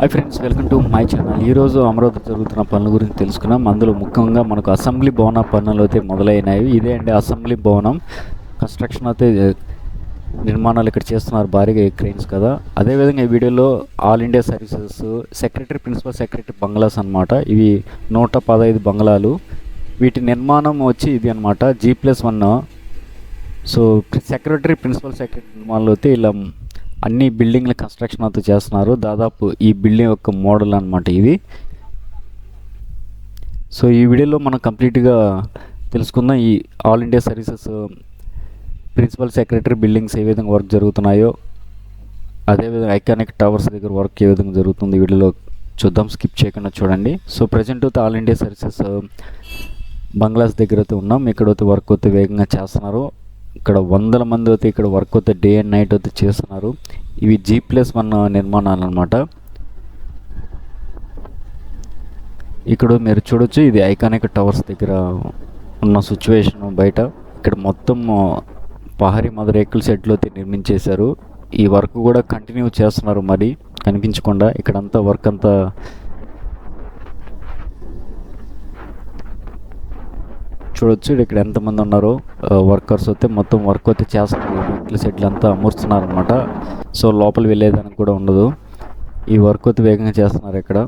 Hi friends welcome to my channel ఈరోజు అమరావతి జరుగుతున్న పనుల గురించి తెలుసుకున్నాం. అందులో ముఖ్యంగా మనకు అసెంబ్లీ భవన పనులు అయితే మొదలైనాయి ఇదే అండి అసెంబ్లీ భవనం. కన్స్ట్రక్షన్ అయితే నిర్మాణాలు ఇక్కడ చేస్తున్నారు. భారీగా క్రెయిన్స్ కదా. అదేవిధంగా ఈ వీడియోలో all India services secretary principal secretary bungalows అన్నమాట. ఇవి నూట పదహైదు బంగ్లాలు. వీటి నిర్మాణం వచ్చి ఇది అనమాట G plus one so secretary principal secretary నిర్మాణాలు అయితే ఇలా అన్ని బిల్డింగ్ల కన్స్ట్రక్షన్ అయితే చేస్తున్నారు. దాదాపు ఈ బిల్డింగ్ యొక్క మోడల్ అనమాట ఇవి. సో ఈ వీడియోలో మనం కంప్లీట్గా తెలుసుకుందాం. ఈ all India services principal secretary buildings ఏ విధంగా వర్క్ జరుగుతున్నాయో అదేవిధంగా ఐకానిక్ టవర్స్ దగ్గర వర్క్ ఏ విధంగా జరుగుతుంది వీడియోలో చూద్దాం. స్కిప్ చేయకుండా చూడండి. సో ప్రజెంట్ అయితే ఆల్ ఇండియా సర్వీసెస్ బంగ్లాస్ దగ్గర అయితే ఉన్నాం. ఇక్కడ అయితే వర్క్ అయితే వేగంగా చేస్తున్నారు. ఇక్కడ వందల మంది అయితే ఇక్కడ వర్క్ అయితే డే అండ్ నైట్ అయితే చేస్తున్నారు. ఇవి జీ ప్లస్ వన్ నిర్మాణాలు అనమాట ఇక్కడ మీరు చూడొచ్చు ఇది ఐకానిక్ టవర్స్ దగ్గర ఉన్న సిచ్యువేషన్ బయట. ఇక్కడ మొత్తం పహారీ మదర్ ఎక్కుల సెట్లు అయితే నిర్మించేశారు. ఈ వర్క్ కూడా కంటిన్యూ చేస్తున్నారు మరి. కనిపించకుండా ఇక్కడంతా వర్క్ అంతా చూడొచ్చు. ఇక్కడ ఎంతమంది ఉన్నారో వర్కర్స్ అయితే మొత్తం వర్క్ అయితే చేస్తున్నారు. వెహికల్ సెట్లు అంతా అమర్చుతున్నారు అనమాట సో లోపల వెళ్ళేదానికి కూడా ఉండదు. ఈ వర్క్ అయితే వేగంగా చేస్తున్నారు ఇక్కడ.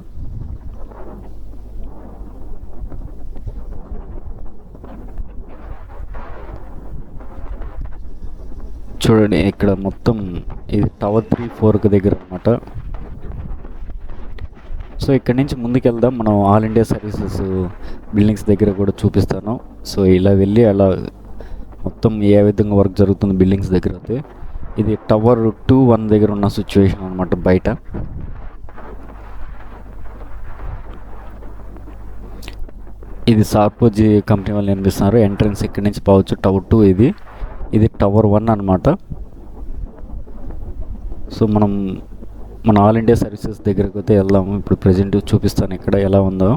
చూడండి ఇక్కడ మొత్తం ఇది టవర్ త్రీ ఫోర్కి దగ్గర అనమాట సో ఇక్కడ నుంచి ముందుకు వెళ్దాం మనం ఆల్ ఇండియా సర్వీసెస్ బిల్డింగ్స్ దగ్గర కూడా చూపిస్తాను. సో ఇలా వెళ్ళి అలా మొత్తం ఏ విధంగా వర్క్ జరుగుతుంది బిల్డింగ్స్ దగ్గర అయితే. ఇది టవర్ టూ వన్ దగ్గర ఉన్న సిచ్యువేషన్ అనమాట బయట. ఇది సార్పోజీ కంపెనీ వాళ్ళు నిర్మిస్తున్నారు. ఎంట్రన్స్ ఇక్కడి నుంచి పోవచ్చు. టవర్ టూ ఇది. ఇది టవర్ వన్ అనమాట సో మనం మన ఆల్ ఇండియా సర్వీసెస్ దగ్గరకు అయితే వెళ్దాము. ఇప్పుడు ప్రజెంట్ చూపిస్తాను ఇక్కడ ఎలా ఉందో.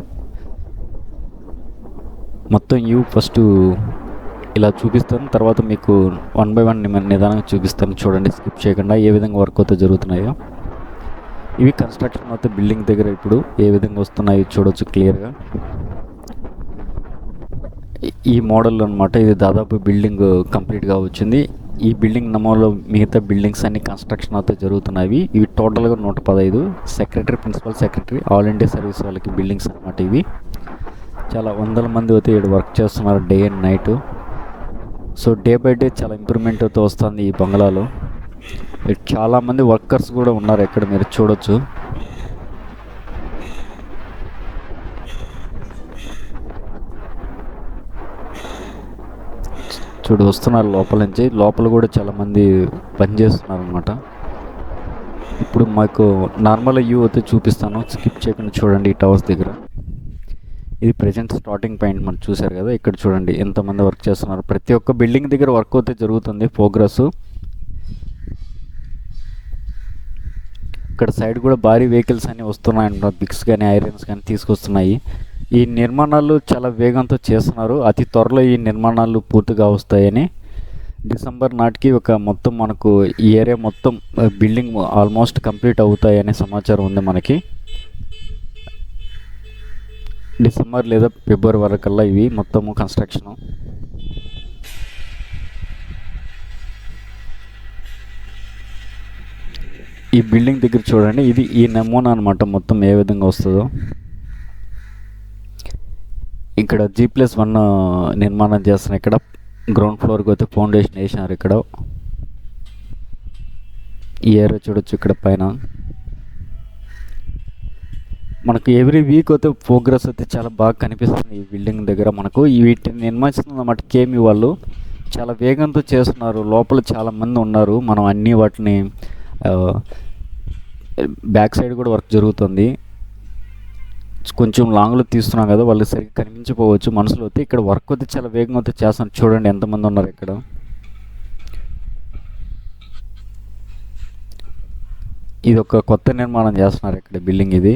మొత్తం యూ ఫస్ట్ ఇలా చూపిస్తాను. తర్వాత మీకు వన్ బై వన్ నిదానంగా చూపిస్తాను. చూడండి స్కిప్ చేయకుండా ఏ విధంగా వర్క్ అయితే జరుగుతున్నాయో. ఇవి కన్స్ట్రక్షన్ అయితే బిల్డింగ్ దగ్గర ఇప్పుడు ఏ విధంగా వస్తున్నాయో చూడొచ్చు క్లియర్గా. ఈ మోడల్ అనమాట ఇది దాదాపు బిల్డింగ్ కంప్లీట్గా వచ్చింది. ఈ బిల్డింగ్ నమోలో మిగతా బిల్డింగ్స్ అన్ని కన్స్ట్రక్షన్ అయితే జరుగుతున్నాయి ఇవి టోటల్గా నూట పదహైదు secretary principal secretary all India service వాళ్ళకి బిల్డింగ్స్ అనమాట ఇవి. చాలా వందల మంది అయితే ఇక్కడ వర్క్ చేస్తున్నారు day and night so day by day చాలా ఇంప్రూవ్మెంట్ అయితే వస్తుంది ఈ బంగ్లాలో. చాలామంది వర్కర్స్ కూడా ఉన్నారు ఇక్కడ మీరు చూడొచ్చు. చూడు వస్తున్నారు లోపల నుంచి. లోపల కూడా చాలామంది పనిచేస్తున్నారు అనమాట ఇప్పుడు మాకు నార్మల్ వ్యూ అయితే చూపిస్తాను. స్కిప్ చేయకుండా చూడండి ఈ టవర్స్ దగ్గర. ఇది ప్రజెంట్ స్టార్టింగ్ పాయింట్ మనం చూసారు కదా? ఇక్కడ చూడండి ఎంతమంది వర్క్ చేస్తున్నారు. ప్రతి ఒక్క బిల్డింగ్ దగ్గర వర్క్ అయితే జరుగుతుంది ప్రోగ్రెస్ ఇక్కడ సైడ్ కూడా భారీ వెహికల్స్ అన్నీ వస్తున్నాయి అనమాట బిక్స్ కానీ ఐరన్స్ కానీ తీసుకొస్తున్నాయి. ఈ నిర్మాణాలు చాలా వేగంతో చేస్తున్నారు. అతి త్వరలో ఈ నిర్మాణాలు పూర్తిగా వస్తాయని. డిసెంబర్ నాటికి ఒక మొత్తం మనకు ఈ ఏరియా మొత్తం బిల్డింగ్ ఆల్మోస్ట్ కంప్లీట్ అవుతాయనే సమాచారం ఉంది మనకి. డిసెంబర్ లేదా ఫిబ్రవరి వరకల్లా ఇవి మొత్తము కన్స్ట్రక్షన్. ఈ బిల్డింగ్ దగ్గర చూడండి ఇది ఈ నమూనా అనమాట మొత్తం ఏ విధంగా వస్తుందో. ఇక్కడ జీ ప్లస్ వన్ నిర్మాణం చేస్తున్నాయి ఇక్కడ. గ్రౌండ్ ఫ్లోర్కి అయితే ఫౌండేషన్ వేసినారు ఇక్కడ. ఈ ఏరియా చూడొచ్చు ఇక్కడ పైన. మనకు ఎవ్రీ వీక్ అయితే ప్రోగ్రెస్ అయితే చాలా బాగా కనిపిస్తుంది ఈ బిల్డింగ్ దగ్గర మనకు. వీటిని నిర్మిస్తున్నమాట కేమి వాళ్ళు. చాలా వేగంతో చేస్తున్నారు. లోపల చాలా మంది ఉన్నారు. మనం అన్ని వాటిని బ్యాక్ సైడ్ కూడా వర్క్ జరుగుతుంది. కొంచెం లాంగ్లో తీస్తున్నాం కదా వాళ్ళు సరిగ్గా కనిపించకపోవచ్చు. మనసులో అయితే ఇక్కడ వర్క్ అయితే చాలా వేగంగా అయితే చేస్తాను చూడండి ఎంతమంది ఉన్నారు ఇక్కడ. ఇది ఒక కొత్త నిర్మాణం చేస్తున్నారు ఇక్కడ బిల్డింగ్ ఇది.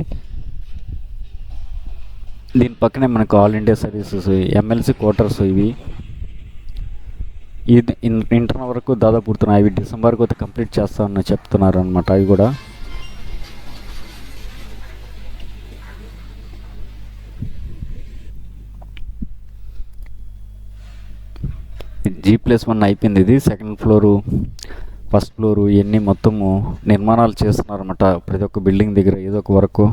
దీని పక్కనే మనకు all India services MLC quarters ఇవి. ఇది ఇంటర్ వరకు దాదాపు పుడుతున్నాయి అవి డిసెంబర్కి అయితే కంప్లీట్ చేస్తామని చెప్తున్నారు అనమాట అవి కూడా. జీ ప్లస్ వన్ అయిపోయింది ఇది. సెకండ్ ఫ్లోరు ఫస్ట్ ఫ్లోరు ఇవన్నీ మొత్తము నిర్మాణాలు చేస్తున్నారన్నమాట. ప్రతి ఒక్క బిల్డింగ్ దగ్గర ఏదో ఒక వర్క్.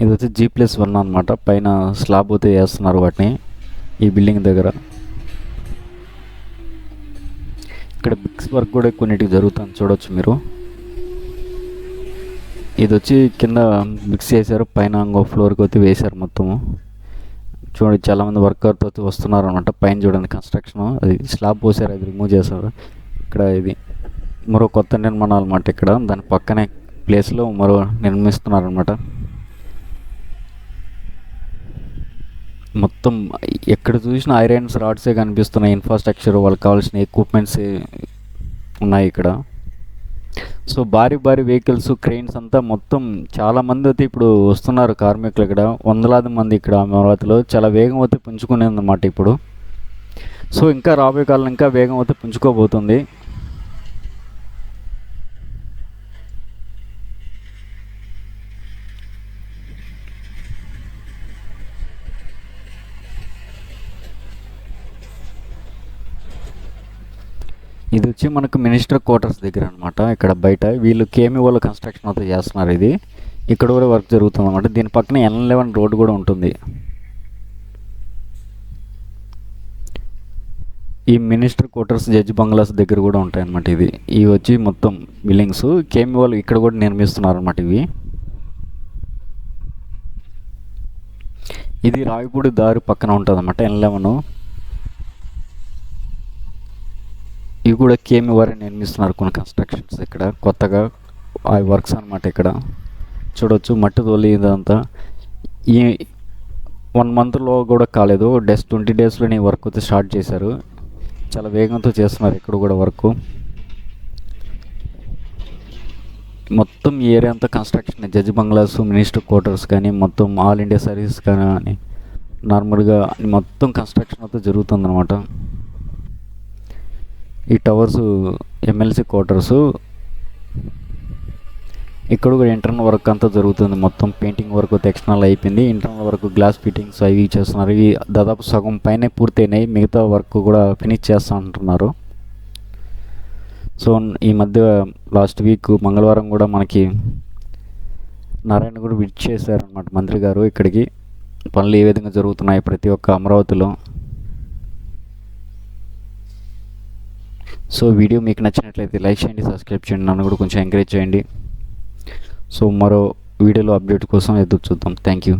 ఇది వచ్చి జీ ప్లస్ వన్ అనమాట పైన స్లాబ్ అయితే వేస్తున్నారు వాటిని ఈ బిల్డింగ్ దగ్గర. ఇక్కడ బిక్స్ వర్క్ కూడా కొన్నిటికి జరుగుతుంది చూడొచ్చు మీరు. ఇది వచ్చి కింద బిక్స్ వేశారు. పైన ఇంకో ఫ్లోర్కి వచ్చి వేశారు మొత్తము. చూడండి చాలామంది వర్కర్తో తోటి వస్తున్నారు అనమాట పైన చూడండి కన్స్ట్రక్షన్ అది స్లాబ్ పోసారు అది రిమూవ్ చేశారు. ఇక్కడ ఇది మరో కొత్త నిర్మాణం అనమాట ఇక్కడ. దాని పక్కనే ప్లేస్లో మరో నిర్మిస్తున్నారు అనమాట మొత్తం ఎక్కడ చూసిన ఐరన్స్ రాడ్సే కనిపిస్తున్నాయి. ఇన్ఫ్రాస్ట్రక్చర్ వాళ్ళకి కావాల్సిన ఎక్విప్మెంట్స్ ఉన్నాయి ఇక్కడ. సో భారీ భారీ వెహికల్స్ క్రెయిన్స్ అంతా మొత్తం చాలా మంది అయితే ఇప్పుడు వస్తున్నారు కార్మికులు ఇక్కడ. వందలాది మంది ఇక్కడ అమరావతిలో. చాలా వేగం అయితే పుంజుకునేది అన్నమాట ఇప్పుడు. సో ఇంకా రాబోయే కాలం ఇంకా వేగం అయితే పుంజుకోబోతుంది. ఇది వచ్చి మనకు మినిస్టర్ క్వార్టర్స్ దగ్గర అనమాట ఇక్కడ బయట వీళ్ళు కేమి వాళ్ళ కన్స్ట్రక్షన్ అయితే చేస్తున్నారు ఇది. ఇక్కడ కూడా వర్క్ జరుగుతుంది అనమాట దీని పక్కన ఎన్ లెవెన్ రోడ్ కూడా ఉంటుంది. ఈ మినిస్టర్ క్వార్టర్స్ జడ్జ్ బంగ్లాస్ దగ్గర కూడా ఉంటాయన్నమాట ఇది ఇవి వచ్చి మొత్తం బిల్డింగ్స్. కేమి వాళ్ళు ఇక్కడ కూడా నిర్మిస్తున్నారు అనమాట ఇవి. ఇది రావిపూడి దారి పక్కన ఉంటుంది అనమాట ఎన్ లెవెన్. ఇవి కూడా కేమి వారే నిర్మిస్తున్నారు కొన్ని కన్స్ట్రక్షన్స్ ఇక్కడ. కొత్తగా ఆ వర్క్స్ అనమాట ఇక్కడ. చూడొచ్చు మట్టి తోలి ఇదంతా ఈ వన్ మంత్లో కూడా కాలేదు. డేస్ ట్వంటీ డేస్లోనే వర్క్ అయితే స్టార్ట్ చేశారు. చాలా వేగంతో చేస్తున్నారు ఇక్కడ కూడా వర్క్ మొత్తం ఈ ఏరియా అంతా construction judge bungalows minister quarters కానీ మొత్తం ఆల్ ఇండియా సర్వీస్ కానీ నార్మల్గా మొత్తం కన్స్ట్రక్షన్ అయితే జరుగుతుందన్నమాట. ఈ టవర్స్ ఎమ్మెల్సీ క్వార్టర్స్. ఇక్కడ కూడా ఇంటర్నల్ వర్క్ అంతా జరుగుతుంది. మొత్తం పెయింటింగ్ వర్క్ ఎక్స్టర్నల్ అయిపోయింది. ఇంటర్నల్ వర్క్ గ్లాస్ ఫిట్టింగ్స్ అవి చేస్తున్నారు. ఇవి దాదాపు సగం పైనే పూర్తయినాయి. మిగతా వర్క్ కూడా ఫినిష్ చేస్తూ ఉంటున్నారు సో ఈ మధ్య లాస్ట్ వీక్ మంగళవారం కూడా మనకి నారాయణ కూడా విచ్ చేశారనమాట మంత్రి గారు ఇక్కడికి. పనులు ఏ విధంగా జరుగుతున్నాయి ప్రతి ఒక్క అమరావతిలో? సో వీడియో మీకు నచ్చినట్లయితే లైక్ చేయండి సబ్స్క్రైబ్ చేయండి నన్ను కూడా కొంచెం ఎంకరేజ్ చేయండి. సో మరో వీడియోలో అప్డేట్ కోసం ఎదురు చూద్దాం. Thank you